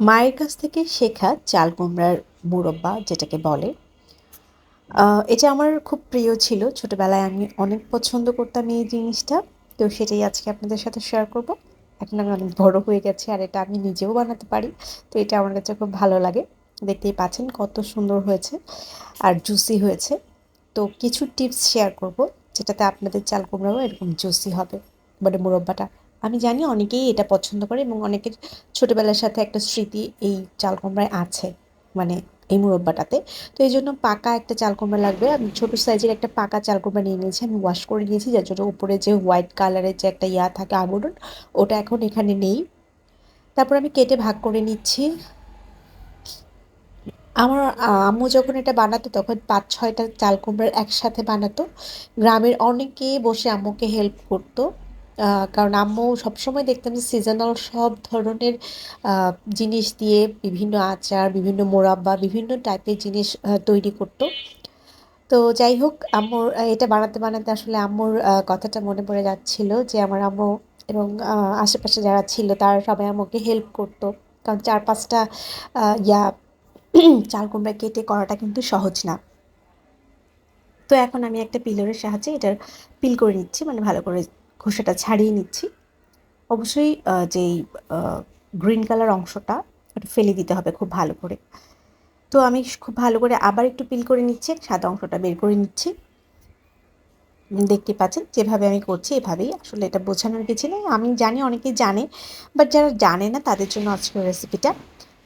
মায়ের কাছ থেকে শেখা চাল কুমড়ার মুরব্বা যেটাকে বলে এটা আমার খুব প্রিয় ছিল। ছোটোবেলায় আমি অনেক পছন্দ করতাম এই জিনিসটা। তো সেটাই আজকে আপনাদের সাথে শেয়ার করব। এখন আমি অনেক বড় হয়ে গেছি আর এটা আমি নিজেও বানাতে পারি। তো এটা আমার কাছে খুব ভালো লাগে। দেখতেই পাচ্ছেন কত সুন্দর হয়েছে আর জুসি হয়েছে। তো কিছু টিপস শেয়ার করব, যেটাতে আপনাদের চাল কুমড়াও এরকম জুসি হবে। মানে মুরব্বাটা আমি জানি অনেকেই এটা পছন্দ করে এবং অনেকের ছোটোবেলার সাথে একটা স্মৃতি এই চাল কুমড়ায় আছে মানে এই মুরব্বাটাতে। তো এই জন্য পাকা একটা চাল কুমড়া লাগবে। আমি ছোটো সাইজের একটা পাকা চাল কুমড়া নিয়ে নিয়েছি, আমি ওয়াশ করে নিয়েছি, যার জন্য উপরে যে হোয়াইট কালারের যে একটা ইয়া থাকে আবরণ, ওটা এখন এখানে নেই। তারপর আমি কেটে ভাগ করে নিচ্ছি। আমার আম্মু যখন এটা বানাতো তখন পাঁচ ছয়টা চাল কুমড়ার একসাথে বানাতো। গ্রামের অনেকেই বসে আম্মুকে হেল্প করতো। কারণ আম্মু সবসময় দেখতাম যে সিজনাল সব ধরনের জিনিস দিয়ে বিভিন্ন আচার, বিভিন্ন মোরাব্বা, বিভিন্ন টাইপের জিনিস তৈরি করতো। তো যাই হোক আম্মুর এটা বানাতে বানাতে আসলে আম্মুর কথাটা মনে পড়ে যাচ্ছিল যে আমার আম্মু এবং আশেপাশে যারা ছিল তারা সবাই আম্মুকে হেল্প করতো। কারণ চার পাঁচটা ইয়া, চাল কুমড়া কেটে করাটা কিন্তু সহজ না। তো এখন আমি একটা পিলরের সাহায্যে এটার পিল করে নিচ্ছি মানে ভালো করে খোসাটা ছাড়িয়ে নিচ্ছি। অবশ্যই যেই গ্রিন কালার অংশটা ওটা ফেলে দিতে হবে খুব ভালো করে। তো আমি খুব ভালো করে আবার একটু পিল করে নিচ্ছি, সাদা অংশটা বের করে নিচ্ছি। দেখতে পাচ্ছেন, যেভাবে আমি করছি এভাবেই। আসলে এটা বোঝানোর কিছু নেই, আমি জানি, অনেকেই জানে বাট যারা জানে না তাদের জন্য আজকের রেসিপিটা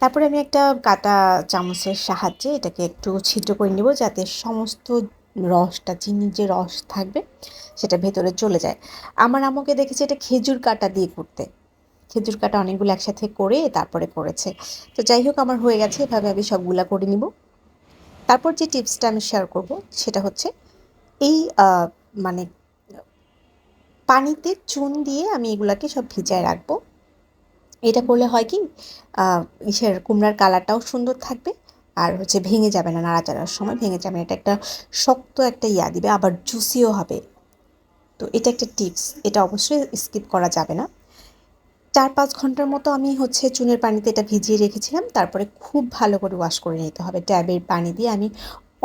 তারপরে আমি একটা কাটা চামচের সাহায্যে এটাকে একটু ছিদ্র করে নেব, যাতে সমস্ত রসটা চিনির যে রস থাকবে, সেটা ভেতরে চলে যায়। আমার আমাকে দেখেছি এটা খেজুর কাটা দিয়ে করতে। খেজুর কাটা অনেকগুলো একসাথে করে তারপরে করেছে। তো যাই হোক, আমার হয়ে গেছে। এভাবে আমি সবগুলা করে নিব। তারপর যে টিপসটা আমি শেয়ার করব, সেটা হচ্ছে এই মানে পানিতে চুন দিয়ে আমি এগুলাকে সব ভিজায় রাখব। এটা করলে হয় কি ইসের কুমড়ার কালারটাও সুন্দর থাকবে। আর হচ্ছে ভেঙে যাবে না, নাড়াচাড়ার সময় ভেঙে যাবে না। এটা একটা শক্ত একটা ইয়া দিবে, আবার জুসিও হবে। তো এটা একটা টিপস এটা অবশ্যই স্কিপ করা যাবে না। চার পাঁচ ঘণ্টার মতো আমি হচ্ছে চুনের পানিতে এটা ভিজিয়ে রেখেছিলাম, তারপরে খুব ভালো করে ওয়াশ করে নিতে হবে। ট্যাবের পানি দিয়ে আমি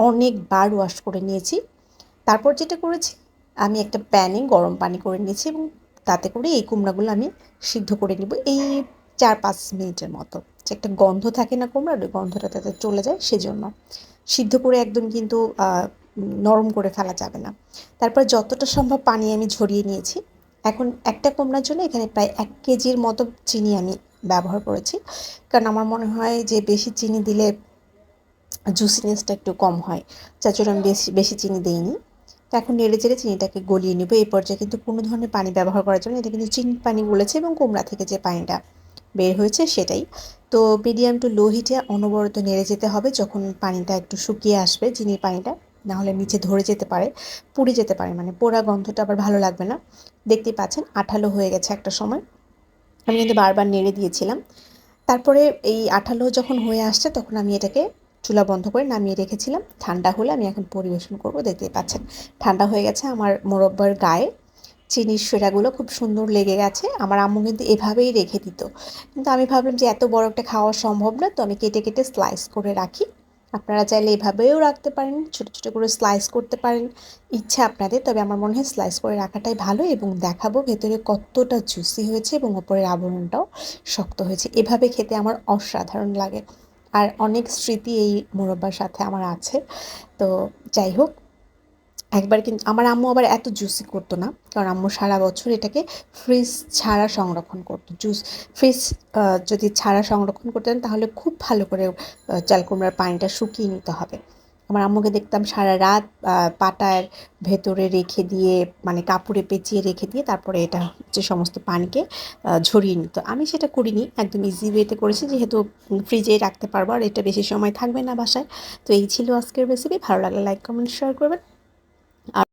অনেকবার ওয়াশ করে নিয়েছি। তারপর যেটা করেছি, আমি একটা প্যানে গরম পানি করে নিয়েছি এবং তাতে করে এই কুমড়াগুলো আমি সিদ্ধ করে নিব এই চার পাঁচ মিনিটের মতো। যে একটা গন্ধ থাকে না কুমড়ার ওই গন্ধটা তাতে চলে যায় সেজন্য। সিদ্ধ করে একদম কিন্তু নরম করে ফেলা যাবে না। তারপর যতটা সম্ভব পানি আমি ঝরিয়ে নিয়েছি। এখন একটা কুমড়ার জন্য এখানে প্রায় এক কেজির মতো চিনি আমি ব্যবহার করেছি। কারণ আমার মনে হয় যে বেশি চিনি দিলে জুসিনেসটা একটু কম হয়। যার জন্য আমি বেশি বেশি চিনি দিইনি। তো এখন নেড়ে চেড়ে চিনিটাকে গলিয়ে নেব। এই পর্যায়ে কিন্তু কোনো ধরনের পানি ব্যবহার করার জন্য এটা কিন্তু চিনি পানি বলেছে এবং কুমড়া থেকে যে পানিটা বের হয়েছে সেটাই। তো মিডিয়াম টু লো হিটে অনবরত নেড়ে যেতে হবে যখন পানিটা একটু শুকিয়ে আসবে, চিনির পানিটা, নাহলে নিচে ধরে যেতে পারে, পুড়ে যেতে পারে। মানে পোড়া গন্ধটা আবার ভালো লাগবে না। দেখতেই পাচ্ছেন, আঠালো হয়ে গেছে একটা সময়। আমি কিন্তু বারবার নেড়ে দিয়েছিলাম। তারপরে এই আঠালো যখন হয়ে আসছে, তখন আমি এটাকে চুলা বন্ধ করে নামিয়ে রেখেছিলাম। ঠান্ডা হলে আমি এখন পরিবেশন করব, দেখতেই পাচ্ছেন। ঠান্ডা হয়ে গেছে আমার মোরব্বার গায়ে। চিনির সেরাগুলো খুব সুন্দর লেগে গেছে। আমার আম্মু কিন্তু এভাবেই রেখে দিত। কিন্তু আমি ভাবলাম যে, এত বড় একটা খাওয়া সম্ভব না, তো আমি কেটে কেটে স্লাইস করে রাখি। আপনারা চাইলে এভাবেও রাখতে পারেন, ছোটো ছোটো করে স্লাইস করতে পারেন। ইচ্ছা আপনাদের, তবে আমার মনে হয় স্লাইস করে রাখাটাই ভালো এবং দেখাবো ভেতরে কতটা জুসি হয়েছে এবং ওপরের আবরণটাও শক্ত হয়েছে। এভাবে খেতে আমার অসাধারণ লাগে। আর অনেক স্মৃতি এই মুরব্বার সাথে আমার আছে। তো যাই হোক একবার কিন্তু, আমার আম্মু আবার এত জুসি করতো না, কারণ আম্মু সারা বছর এটাকে ফ্রিজ ছাড়া সংরক্ষণ করতো। জুস ফ্রিজ যদি ছাড়া সংরক্ষণ করতেন তাহলে খুব ভালো করে চাল কুমড়ার পানিটা শুকিয়ে নিতে হবে। আমার আম্মুকে দেখতাম সারা রাত পাটার ভেতরে রেখে দিয়ে মানে কাপড়ে পেঁচিয়ে রেখে দিয়ে তারপরে এটা হচ্ছে সমস্ত পানিকে ঝরিয়ে নিত। আমি সেটা করিনি, একদম ইজি ওয়েতে করেছি, যেহেতু ফ্রিজে রাখতে পারব, আর এটা বেশি সময় থাকবে না বাসায়। তো এই ছিল আজকের রেসিপি ভালো লাগলে লাইক কমেন্ট শেয়ার করবেন।